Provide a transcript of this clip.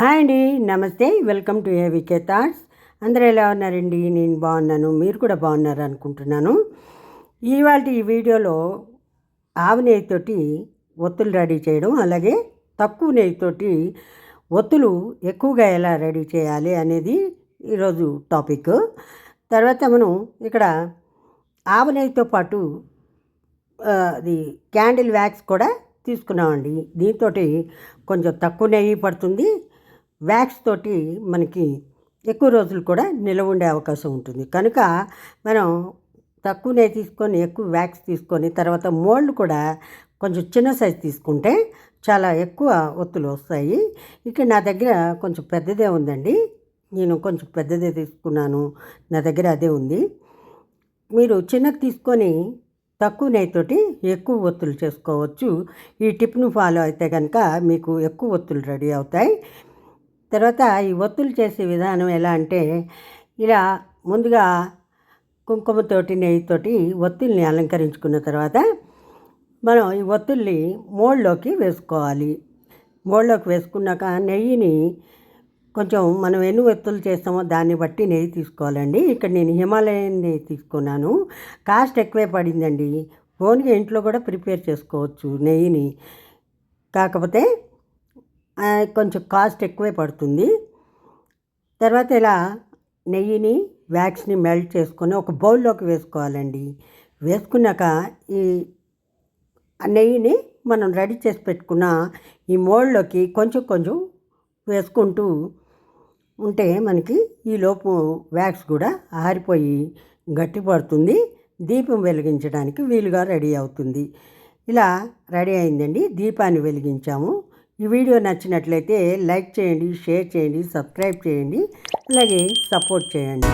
Hi అండి నమస్తే welcome to ఏవికే thoughts. అందరూ ఎలా ఉన్నారండి? నేను బాగున్నాను మీరు కూడా బాగున్నారు అనుకుంటున్నాను. ఇవాళ ఈ వీడియోలో ఆవు నెయ్యితోటి ఒత్తులు రెడీ చేయడం అలాగే తక్కువ నెయ్యితోటి ఒత్తులు ఎక్కువగా ఎలా రెడీ చేయాలి అనేది ఈరోజు టాపిక్. తర్వాత మనం ఇక్కడ ఆవు నెయ్యితో పాటు అది క్యాండిల్ వ్యాక్స్ కూడా తీసుకున్నామండి. దీంతో కొంచెం తక్కువ నెయ్యి పడుతుంది వ్యాక్స్ తోటి మనకి ఎక్కువ రోజులు కూడా నిలవ ఉండే అవకాశం ఉంటుంది. కనుక మనం తక్కువ నెయ్యి తీసుకొని ఎక్కువ వ్యాక్స్ తీసుకొని తర్వాత మోల్డ్ కూడా కొంచెం చిన్న సైజ్ తీసుకుంటే చాలా ఎక్కువ ఒత్తులు వస్తాయి. ఇక నా దగ్గర కొంచెం పెద్దదే ఉందండి. నేను కొంచెం పెద్దదే తీసుకున్నాను. నా దగ్గర అదే ఉంది. మీరు చిన్నది తీసుకొని తక్కువ నెయ్యితోటి ఎక్కువ ఒత్తులు చేసుకోవచ్చు. ఈ టిప్ను ఫాలో అయితే కనుక మీకు ఎక్కువ ఒత్తులు రెడీ అవుతాయి. తర్వాత ఈ ఒత్తులు చేసే విధానం ఎలా అంటే ఇలా ముందుగా కుంకుమతోటి నెయ్యితోటి ఒత్తుల్ని అలంకరించుకున్న తర్వాత మనం ఈ ఒత్తుల్ని మోళ్ళలోకి వేసుకోవాలి. మోళ్ళలోకి వేసుకున్నాక నెయ్యిని కొంచెం మనం ఎన్ని ఒత్తులు చేస్తామో దాన్ని బట్టి నెయ్యి తీసుకోవాలండి. ఇక్కడ నేను హిమాలయన్ నెయ్యి తీసుకున్నాను. కాస్ట్ ఎక్కువే పడిందండి. ఓన్గా ఇంట్లో కూడా ప్రిపేర్ చేసుకోవచ్చు నెయ్యిని. కాకపోతే కొంచెం కాస్ట్ ఎక్కువే పడుతుంది. తర్వాత ఇలా నెయ్యిని వ్యాక్స్ని మెల్ట్ చేసుకొని ఒక బౌల్లోకి వేసుకోవాలండి. వేసుకున్నాక ఈ ఆ నెయ్యిని మనం రెడీ చేసి పెట్టుకున్న ఈ మోల్డ్లోకి కొంచెం కొంచెం వేసుకుంటూ ఉంటే మనకి ఈ లోపు వ్యాక్స్ కూడా ఆరిపోయి గట్టి పడుతుంది. దీపం వెలిగించడానికి వీలుగా రెడీ అవుతుంది. ఇలా రెడీ అయిందండి. దీపాన్ని వెలిగించాము. ఈ వీడియో నచ్చినట్లయితే లైక్ చేయండి షేర్ చేయండి సబ్స్క్రైబ్ చేయండి అలాగే సపోర్ట్ చేయండి.